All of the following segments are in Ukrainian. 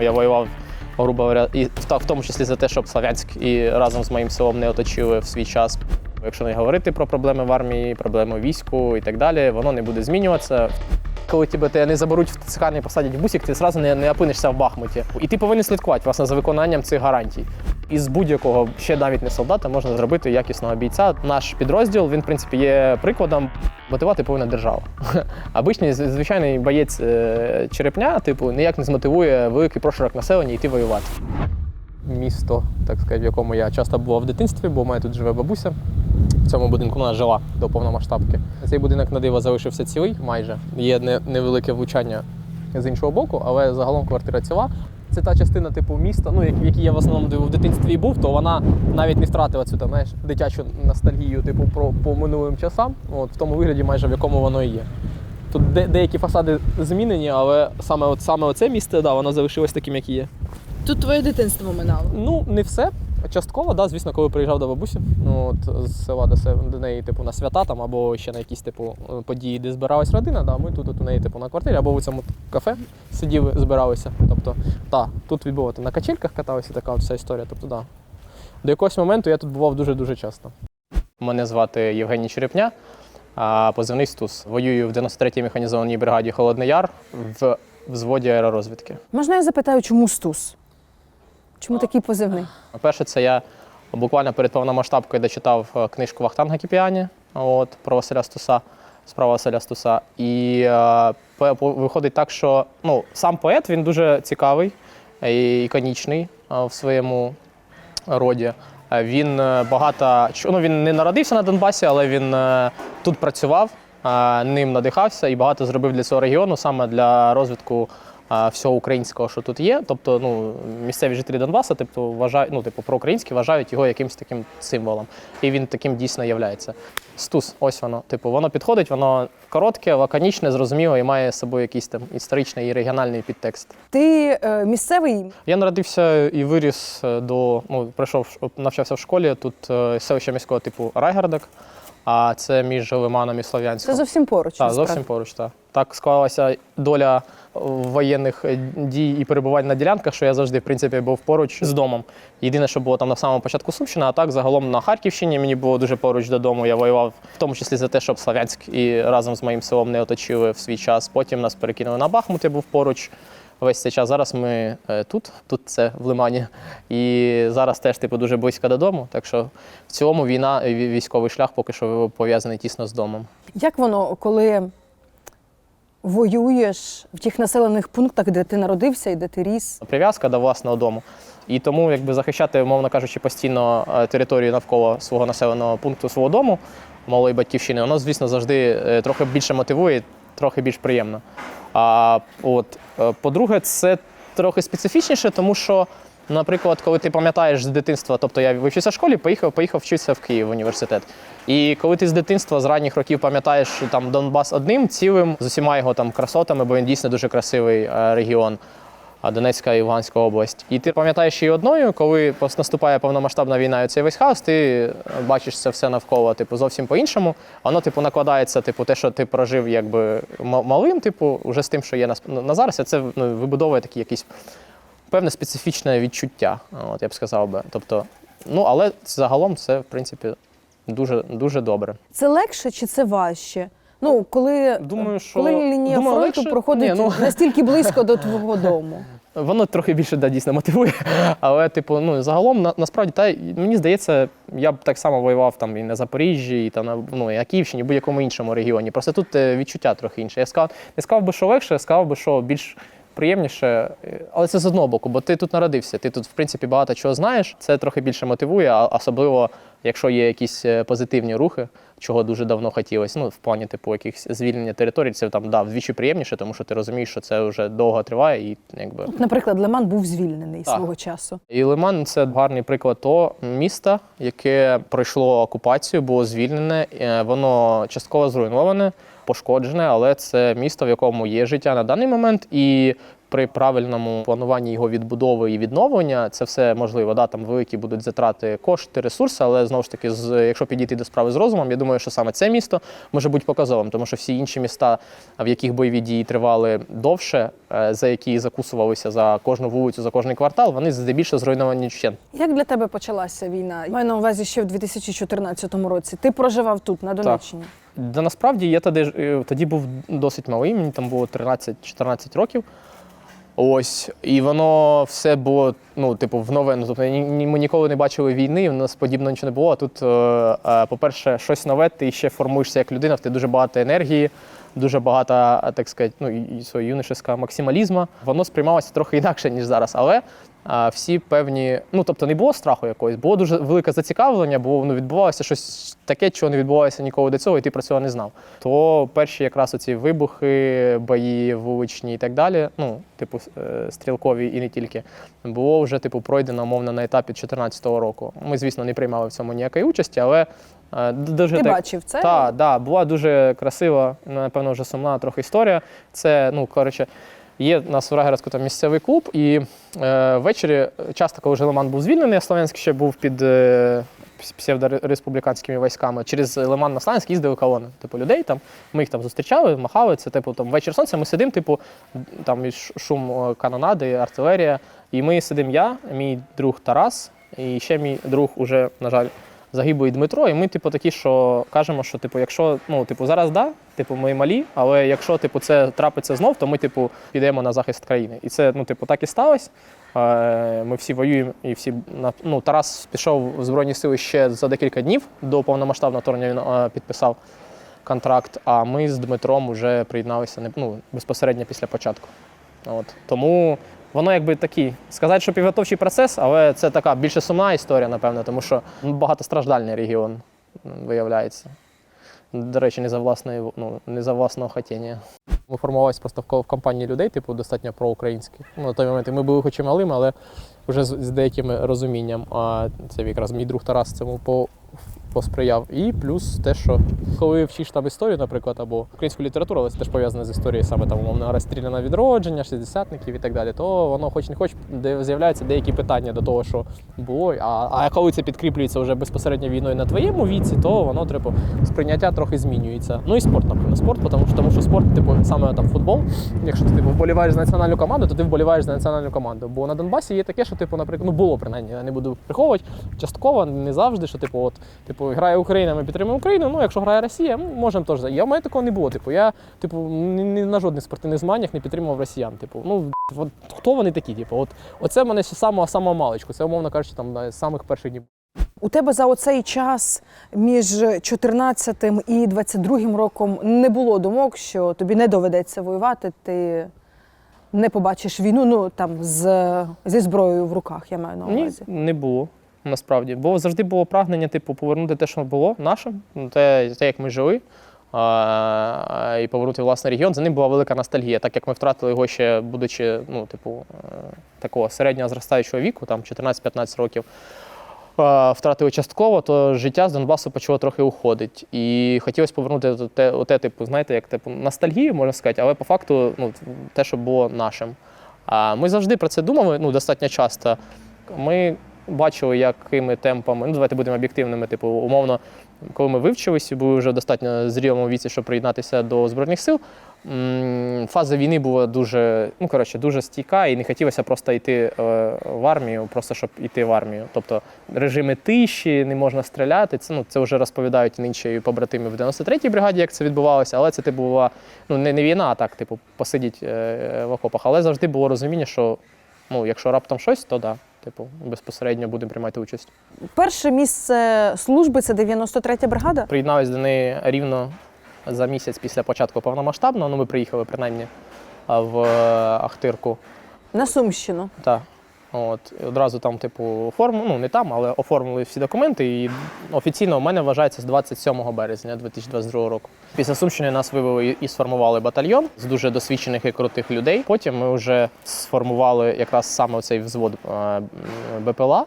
Я воював, грубо говоря, і в тому числі за те, щоб Слов'янськ і разом з моїм селом не оточили в свій час. Якщо не говорити про проблеми в армії, проблеми в війську і так далі, воно не буде змінюватися. Коли тебе не заберуть в ТЦК, не посадять в бусик, ти одразу не, не опинишся в Бахмуті. І ти повинен слідкувати власне за виконанням цих гарантій. Із будь-якого ще навіть не солдата можна зробити якісного бійця. Наш підрозділ він в принципі є прикладом. Мотивувати повинна держава. Обичний звичайний боєць е, черепня, типу, ніяк не змотивує великий прошарок населення йти воювати. Місто, так сказати, в якому я часто був в дитинстві, бо у мене тут живе бабуся. В цьому будинку вона жила до повномасштабки. Цей будинок на диво залишився цілий майже. Є невелике влучання з іншого боку, але загалом квартира ціла. Це та частина типу міста, ну в якій я в основному в дитинстві був, то вона навіть не втратила цю там, знаєш, дитячу ностальгію, типу, про по минулим часам. От в тому вигляді, майже в якому воно і є. Тут де, деякі фасади змінені, але саме, от, саме оце місце, да, воно залишилось таким, як і є. Тут твоє дитинство минало. Ну, не все. Частково, да, звісно, коли приїжджав до бабусі, ну, от, з села до, се- до неї, типу, на свята там, або ще на якісь типу, події, де збиралась родина, да, ми тут от, у неї типу, на квартирі, або в цьому кафе сиділи, збиралися. Тобто, так, тут відбувати на качельках каталися, така от вся історія. Тобто, да. До якогось моменту я тут бував дуже-дуже часто. Мене звати Євгеній Черепня, а позивний Стус. Воюю в 93-й механізованій бригаді Холодний Яр в взводі аеророзвідки. Можна я запитаю, чому Стус? Чому такий позивний? Перше, це я буквально перед повномасштабкою дочитав е, книжку Вахтанга Кіпіані от, про Василя Стуса, справа Василя Стуса. І е, виходить так, що ну, сам поет він дуже цікавий і іконічний е, в своєму роді. Е, Він е, багато ну, він не народився на Донбасі, але він е, тут працював, е, ним надихався і багато зробив для цього регіону, саме для розвитку е, всього українського, що тут є. Тобто, ну, місцеві жителі Донбасу, типу, вважають, ну, типу, проукраїнські вважають його якимось таким символом. І він таким дійсно являється. Стус, ось воно. Типу, воно підходить, воно коротке, лаконічне, зрозуміло і має з собою якийсь там історичний і регіональний підтекст. Ти е, місцевий Я народився і виріс е, до ну, прийшов навчався в школі. Тут е, селище міського типу Райгардок, а це між Лиманом і Слов'янськом. це зовсім поруч. Так, насправді. зовсім поруч. Так. так склалася доля е, воєнних е, дій і перебувань на ділянках, що я завжди, в принципі, був поруч з домом. Єдине, що було там на самому початку Сумщина, а так загалом на Харківщині мені було дуже поруч додому. Я воював в тому числі за те, щоб Слов'янськ і разом з моїм селом не оточили в свій час. Потім нас перекинули на Бахмут, я був поруч. Весь цей час зараз ми е, тут, тут це в Лимані, і зараз теж типу дуже близько додому. Так що в цілому війна, військовий шлях поки що пов'язаний тісно з домом. Як воно, коли воюєш в тих населених пунктах, де ти народився і де ти ріс? прив'язка до власного дому. І тому, якби захищати, умовно кажучи, постійно е, територію навколо свого населеного пункту, свого дому, малої батьківщини, воно, звісно, завжди е, трохи більше мотивує, трохи більш приємно. А от, е, по-друге, це трохи специфічніше, тому що, наприклад, коли ти пам'ятаєш з дитинства, тобто я вивчився в школі, поїхав, поїхав вчитися в Київ в університет. І коли ти з дитинства, з ранніх років пам'ятаєш там Донбас одним цілим, з усіма його там красотами, бо він дійсно дуже красивий е, регіон. Донецька і Луганська область. І ти пам'ятаєш її одною, коли наступає повномасштабна війна і цей весь хаос, ти е, бачиш це все навколо, типу, зовсім по-іншому. Воно, типу, накладається, типу, те, що ти прожив якби малим, типу, вже з тим, що є на, на зараз, це ну, вибудовує такі якісь певне специфічне відчуття, от я б сказав би. Тобто, ну, але загалом це, в принципі, дуже, дуже добре. Це легше чи це важче? Ну, коли, Думаю, що- коли лінія думаю, фронту легше. проходить Ні, ну. настільки близько до твого дому. Воно трохи більше да, дійсно мотивує. Але, типу, ну загалом на, насправді та мені здається, я б так само воював там і на Запоріжжі, і там на ну, і на Київщині, будь-якому іншому регіоні. Просто тут е, відчуття трохи інше. Я сказав, не сказав би, що легше, я сказав би, що більш приємніше. Е, Але це з одного боку, бо ти тут народився. Ти тут, в принципі, багато чого знаєш. Це трохи більше мотивує, а особливо, якщо є якісь е, позитивні рухи. Чого дуже давно хотілося, ну в плані типу якихось звільнення територій, це там да, вдвічі приємніше, тому що ти розумієш, що це вже довго триває, і якби Наприклад, Лиман був звільнений Так. свого часу. і Лиман це гарний приклад того міста, яке пройшло окупацію, було звільнене. е, Воно частково зруйноване, пошкоджене, але це місто, в якому є життя на даний момент. І при правильному плануванні його відбудови і відновлення це все можливо. Да, там великі будуть затрати кошти, ресурси, але знову ж таки, з, якщо підійти до справи з розумом, я думаю, що саме це місто може бути показовим, тому що всі інші міста, в яких бойові дії тривали довше, е, за які закусувалися за кожну вулицю, за кожний квартал, вони здебільшого зруйновані вщент. Як для тебе почалася війна? Маю на увазі ще в 2014 році. Ти проживав тут, на Донеччині. Да, насправді я тоді, е, тоді був досить малий, мені там було 13-14 років. Ось, і воно все було, ну, типу, в нове. Тобто, ми ніколи не бачили війни, у нас подібно нічого не було. А тут, е, е, по-перше, щось нове, ти ще формуєшся як людина, в тебе дуже багато енергії, дуже багато, так сказати, ну, і, свого юношеського максималізму. Воно сприймалося трохи інакше, ніж зараз. Але всі певні, ну тобто не було страху якогось, було дуже велике зацікавлення, бо ну, відбувалося щось таке, чого не відбувалося ніколи до цього, і ти про цього не знав. То перші якраз оці вибухи, бої вуличні і так далі, ну, типу, е, стрілкові і не тільки, було вже типу пройдено умовно на етапі 2014 року. Ми, звісно, не приймали в цьому ніякої участі, але е, дуже Ти так, бачив це? так, да, була дуже красива, напевно, вже сумна трохи історія. Це, ну, коротше, є у нас в Рагерську там місцевий клуб, і е, ввечері, часто, коли Лиман був звільнений, а Слов'янськ ще був під е, псевдореспубліканськими військами, через Лиман на Слов'янськ їздили колони. Типу, людей там, ми їх там зустрічали, махали. Це типу там вечір сонця, ми сидимо, типу, там шум е, канонади, артилерія. І ми сидимо я, мій друг Тарас, і ще мій друг уже, на жаль, загиблий Дмитро, і ми, типу, такі, що кажемо, що типу, якщо ну, типу, зараз да, типу, ми малі, але якщо типу, це трапиться знов, то ми типу, підемо на захист країни. І це ну, типу, так і сталося. Е, Ми всі воюємо, і всі ну, Тарас пішов в Збройні Сили ще за декілька днів до повномасштабного вторгнення. Він е, підписав контракт. А ми з Дмитром вже приєдналися ну, безпосередньо після початку. От. Тому воно якби такий, сказати, що підготовчий процес, але це така більше сумна історія, напевно, тому що ну, багатостраждальний регіон виявляється. До речі, не за власної, ну, не за власного хотіння. Ми формувалися просто в ко- в компанії людей, типу, достатньо проукраїнських. Ну, на той момент ми були хоч і малими, але вже з, з деяким розумінням. А це якраз мій друг Тарас цьому по, посприяв. І плюс те, що коли вчиш там історію, наприклад, або українську літературу, але це теж пов'язане з історією саме там умовно розстріляне відродження, шістдесятників і так далі, то воно хоч не хоч де з'являються деякі питання до того, що було. А, а коли це підкріплюється вже безпосередньо війною на твоєму віці, то воно типу, сприйняття трохи змінюється. Ну і спорт, напевно, спорт, тому що, тому що спорт, типу, саме там футбол. Якщо ти типу, вболіваєш за національну команду, то ти вболіваєш за національну команду. Бо на Донбасі є таке, що типу, наприклад, ну було принаймні, я не буду приховувати частково, не завжди, що типу, от, типу, грає Україна, ми підтримуємо Україну. Ну, якщо грає Росія, ми можемо теж. Я в мене такого не було. Типу, я типу ні, ні на жодних спортивних змаганнях не підтримував росіян. Типу, ну от, хто вони такі? Типу, от оце мене ще самого самого маличку. Це умовно кажучи, там да, з самих перших днів. У тебе за оцей час між 14 і 22 роком не було думок, що тобі не доведеться воювати, ти не побачиш війну, ну там з, зі зброєю в руках, я маю на Ні, не було. Насправді, бо завжди було прагнення, типу, повернути те, що було нашим, ну, те, те як ми жили, і повернути власний регіон. За ним була велика ностальгія, так як ми втратили його ще, будучи, ну, типу, е, такого середнього зростаючого віку, там 14-15 років. Втратили частково, то життя з Донбасу почало трохи уходити. І хотілося повернути те, оте, типу, знаєте, як типу ностальгію, можна сказати, але по факту ну, те, що було нашим. А ми завжди про це думали ну, достатньо часто. Ми бачили, якими темпами, ну давайте будемо об'єктивними, типу, умовно, коли ми вивчилися, були вже достатньо зрілому віці, щоб приєднатися до Збройних сил. Фаза війни була дуже, ну коротше, дуже стійка, і не хотілося просто йти е, в армію, просто щоб йти в армію. Тобто режими тиші, не можна стріляти. Це ну це вже розповідають інші побратими в 93-й бригаді, як це відбувалося. Але це типу була ну не, не війна, а так, типу, посидіть е, в окопах. Але завжди було розуміння, що ну, якщо раптом щось, то да. Типу, безпосередньо будемо приймати участь. Перше місце служби це 93-я бригада. Приєднались до неї рівно за місяць після початку повномасштабного. Ну, ми приїхали принаймні в е, Ахтирку. На Сумщину. Так. От, одразу там, типу, оформили, ну не там, але оформили всі документи. І офіційно у мене вважається з 27 березня 2022 року. Після Сумщини нас вивели і- сформували батальйон з дуже досвідчених і крутих людей. Потім ми вже сформували якраз саме цей взвод е, БПЛА.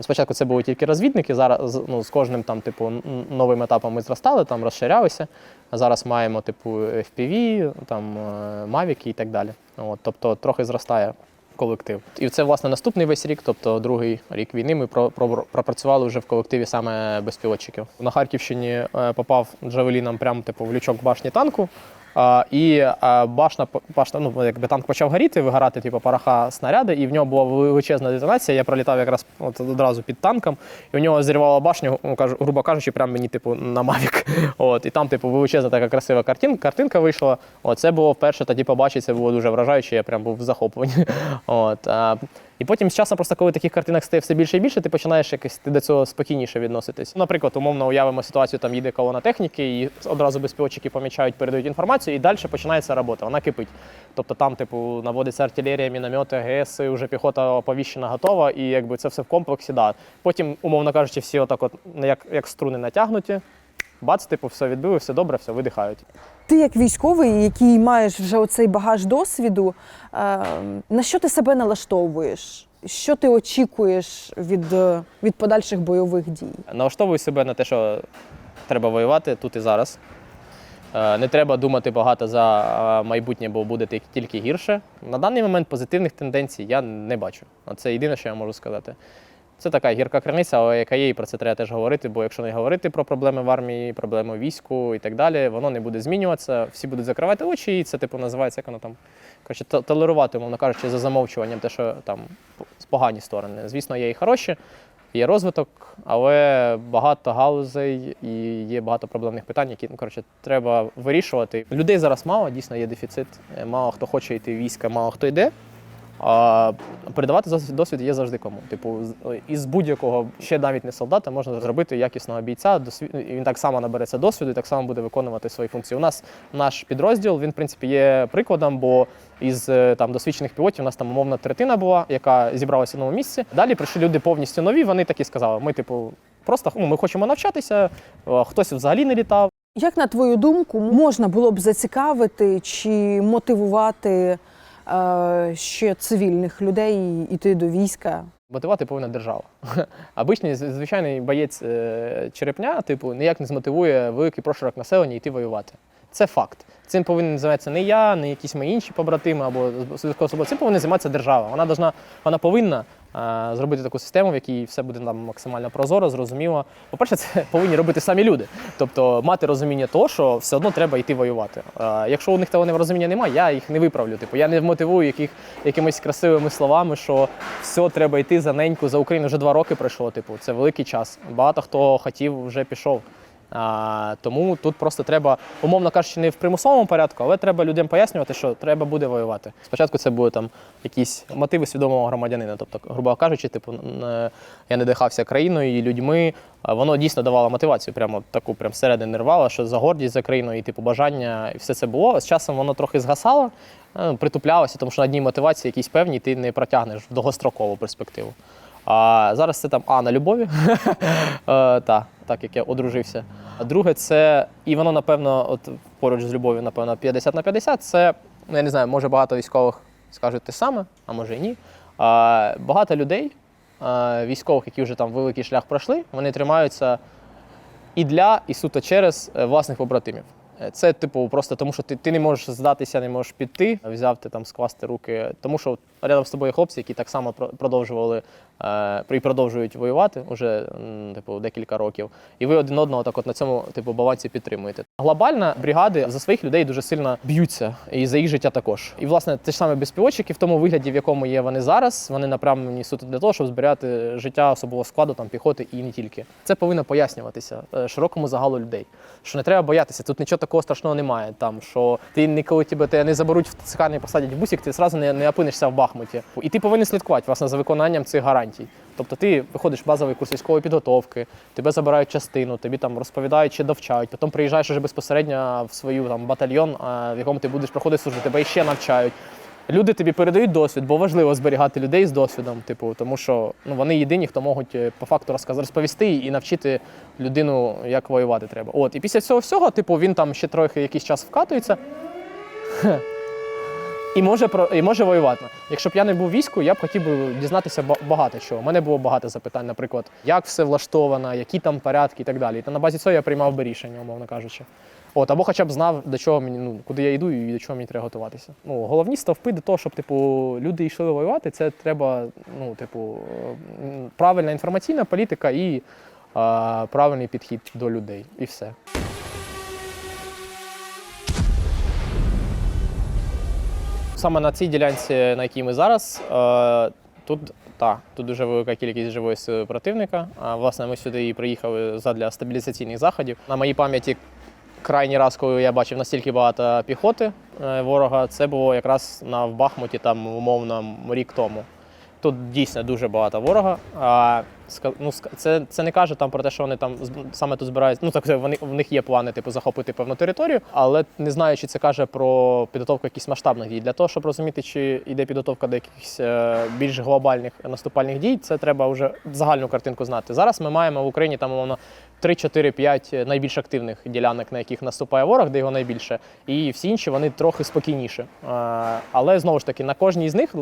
Спочатку це були тільки розвідники. Зараз ну, з кожним там, типу, новим етапом ми зростали, там розширялися. А зараз маємо типу FPV, там е, Mavic і так далі. От, тобто трохи зростає колектив. І це власне наступний весь рік, тобто другий рік війни. Ми про, про, пропрацювали вже в колективі саме безпілотчиків. На Харківщині е, попав джавеліном прямо типу в лючок башні танку. І башна, башна, ну якби танк почав горіти, вигорати, типу, пороха снаряди, і в нього була величезна детонація. Я пролітав якраз от одразу під танком, і у нього зірвало башню, ну, грубо кажучи, прямо мені, типу, на Мавік. От, і там, типу, величезна така красива картин, картинка вийшла. От, це було вперше тоді побачити, це було дуже вражаюче, я прям був в захопленні. От, і потім з часом, просто коли таких картинок стає все більше і більше, ти починаєш якось ти до цього спокійніше відноситись. Наприклад, умовно уявимо ситуацію, там їде колона техніки, і одразу безпілотчики помічають, передають інформацію, і далі починається робота. Вона кипить. Тобто там, типу, наводиться артилерія, міномети, ГС, вже піхота оповіщена готова, і якби це все в комплексі. Да. Потім, умовно кажучи, всі отак, от як, як струни натягнуті. Бац, типу, все відбили, все добре, все видихають. Ти як військовий, який маєш вже оцей багаж досвіду, е, на що ти себе налаштовуєш? Що ти очікуєш від, е, від подальших бойових дій? Налаштовую себе на те, що треба воювати тут і зараз. Е, Не треба думати багато за майбутнє, бо буде тільки гірше. На даний момент позитивних тенденцій я не бачу. Це єдине, що я можу сказати. Це така гірка криниця, але яка є, і про це треба теж говорити. Бо якщо не говорити про проблеми в армії, проблеми у війську і так далі, воно не буде змінюватися. Всі будуть закривати очі, і це типу називається як воно там. Коротше, толерувати, мовно кажучи, за замовчуванням те, що там погані сторони. Звісно, є і хороші, є розвиток, але багато галузей і є багато проблемних питань, які ну, коротше, треба вирішувати. Людей зараз мало, дійсно є дефіцит. Е, Мало хто хоче йти в війська, мало хто йде. А передавати досвід є завжди кому. Типу, із будь-якого ще навіть не солдата можна зробити якісного бійця. і Він так само набереться досвіду і так само буде виконувати свої функції. У нас наш підрозділ він в принципі є прикладом, бо із е, там досвідчених пілотів у нас там умовна третина була, яка зібралася в новому місці. Далі прийшли люди повністю нові. Вони такі сказали: ми, типу, просто ну, ми хочемо навчатися. е, Хтось взагалі не літав. Як на твою думку, можна було б зацікавити чи мотивувати ще цивільних людей йти до війська? Мотивувати повинна держава. Обичний звичайний боєць е, черепня, типу, ніяк не змотивує великий прошарок населення йти воювати. Це факт. Цим повинен займатися не я, не якісь мої інші побратими або військовослужбовці. Цим повинна займатися держава. Вона должна, вона повинна е, зробити таку систему, в якій все буде нам максимально прозоро, зрозуміло. По-перше, це повинні робити самі люди. Тобто мати розуміння того, що все одно треба йти воювати. Е, якщо у них того розуміння немає, я їх не виправлю. Типу, я не мотивую яких, якимись красивими словами, що все треба йти за неньку за Україну. Вже два роки пройшло. Типу, це великий час. Багато хто хотів, вже пішов. А, тому тут просто треба, умовно кажучи, не в примусовому порядку, але треба людям пояснювати, що треба буде воювати. Спочатку це були там якісь мотиви свідомого громадянина. Тобто, грубо кажучи, типу, я не дихався країною і людьми. Воно дійсно давало мотивацію, прямо таку прям всередини рвало, що за гордість за країною і типу бажання, і все це було. З часом воно трохи згасало, е, притуплялося, тому що на одній мотивації якісь певні ти не протягнеш в довгострокову перспективу. А зараз це там А на любові, Е, так як я одружився. А друге, це, і воно, напевно, от поруч з любов'ю, напевно, 50 на 50, це, ну я не знаю, може багато військових скажуть те саме, а може і ні. А, багато людей, а, військових, які вже там великий шлях пройшли, вони тримаються і для, і суто через е, власних побратимів. Е, Це, типу, просто тому, що ти, ти не можеш здатися, не можеш піти, взяв ти там скласти руки. Тому що рядом з тобою хлопці, які так само продовжували і продовжують воювати уже типу, декілька років. І ви один одного так от на цьому типу балансі підтримуєте. Глобально бригади за своїх людей дуже сильно б'ються, і за їх життя також. І власне те ж саме безпілотчики в тому вигляді, в якому є вони зараз, вони направлені суто для того, щоб збирати життя особового складу там піхоти і не тільки. Це повинно пояснюватися е, широкому загалу людей. Що не треба боятися, тут нічого такого страшного немає. Там що ти ніколи тебе, тебе не заберуть в не посадять в бусик, ти зразу не, не опинишся в Бахмуті. І ти повинен слідкувати власне за виконанням цих гарантій. Тобто ти виходиш в базовий курс військової підготовки, тебе забирають частину, тобі там розповідають чи довчають. Потім приїжджаєш вже безпосередньо в свою там батальйон, в якому ти будеш проходити службу, тебе ще навчають. Люди тобі передають досвід, бо важливо зберігати людей з досвідом, типу, тому що ну, вони єдині, хто можуть е, по факту розказ- розповісти і навчити людину, як воювати треба. От, і після цього всього, типу, він там ще трохи якийсь час вкатується. І може про і може воювати. Якщо б я не був війську, я б хотів би дізнатися багато чого. У мене було багато запитань, наприклад, як все влаштовано, які там порядки і так далі. Та на базі цього я приймав би рішення, умовно кажучи. От, або хоча б знав, до чого мені, ну, куди я йду і до чого мені треба готуватися. Ну, головні стовпи до того, щоб типу, люди йшли воювати, це треба, ну, типу, правильна інформаційна політика і а, правильний підхід до людей. І все. Саме на цій ділянці, на якій ми зараз, е, тут, та, тут дуже велика кількість живої сили противника. А, власне, ми сюди і приїхали задля стабілізаційних заходів. На моїй пам'яті крайній раз, коли я бачив настільки багато піхоти е, ворога, це було якраз на в Бахмуті, там умовно рік тому. Тут дійсно дуже багато ворога. Ну, це, це не каже там про те, що вони там саме тут збираються. Ну так вони в них є плани, типу, захопити певну територію, але не знаю, чи це каже про підготовку якихось масштабних дій. Для того, щоб розуміти, чи йде підготовка до якихось е, більш глобальних наступальних дій, це треба вже загальну картинку знати. Зараз ми маємо в Україні там умовно 3-4-5 найбільш активних ділянок, на яких наступає ворог, де його найбільше, і всі інші вони трохи спокійніше. Е, Але знову ж таки, на кожній з них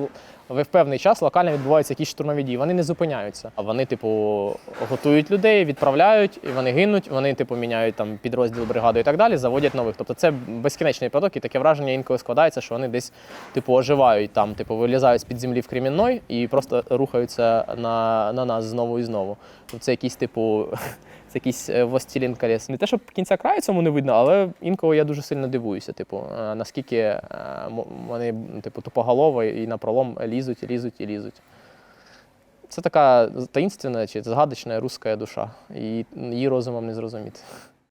в певний час локально відбуваються якісь штурмові дії. Вони не зупиняються. А вони, типу, готують людей, відправляють, і вони гинуть. Вони, типу, міняють там підрозділ бригаду і так далі, заводять нових. Тобто це безкінечний поток, і таке враження інколи складається, що вони десь типу оживають там, типу, вилізають з під землі в Кремінной і просто рухаються на, на нас знову і знову. Тобто це якийсь, типу. Це якийсь властілін властелін колес. Не те, щоб кінця краю цьому не видно, але інколи я дуже сильно дивуюся, типу, е, наскільки е, вони типу, тупоголово і на пролом лізуть, лізуть і лізуть. Це така таїнственна чи загадочна руська душа, і її розумом не зрозуміти.